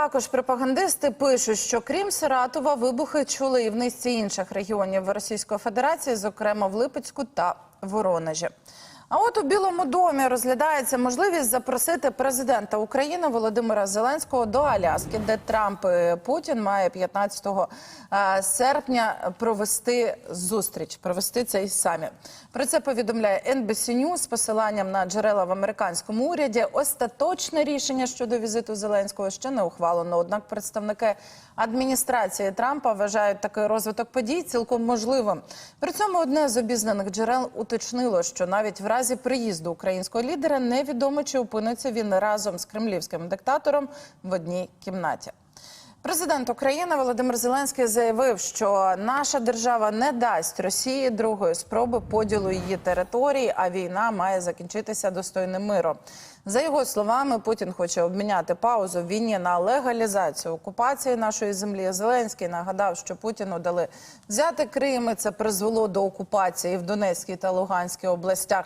також пропагандисти пишуть, що крім Саратова, вибухи чули і в низці інших регіонів Російської Федерації, зокрема в Липецьку та Воронежі. А от у Білому домі розглядається можливість запросити президента України Володимира Зеленського до Аляски, де Трамп і Путін має 15 е, серпня провести зустріч, провести цей саміт. Про це повідомляє NBC News з посиланням на джерела в американському уряді. Остаточне рішення щодо візиту Зеленського ще не ухвалено. Однак представники адміністрації Трампа вважають такий розвиток подій цілком можливим. При цьому одне з обізнаних джерел уточнило, що навіть в разі приїзду українського лідера невідомо чи опиниться він разом з кремлівським диктатором в одній кімнаті. Президент України Володимир Зеленський заявив, що наша держава не дасть Росії другої спроби поділу її території, а війна має закінчитися достойним миром. За його словами, Путін хоче обміняти паузу в війні на легалізацію окупації нашої землі. Зеленський нагадав, що Путіну дали взяти Крим. і Це призвело до окупації в Донецькій та Луганській областях.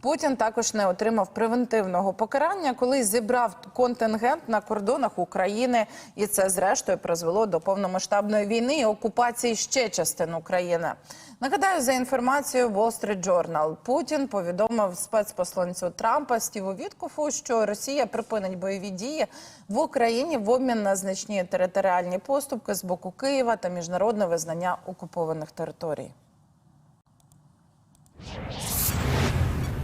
Путін також не отримав превентивного покарання, коли зібрав контингент на кордонах України, і це зрештою призвело до повномасштабної війни і окупації ще частин України. Нагадаю, за інформацією Wall Street Journal, Путін повідомив спецпосланцю Трампа Стіву Віткофу, що Росія припинить бойові дії в Україні в обмін на значні територіальні поступки з боку Києва та міжнародне визнання окупованих територій.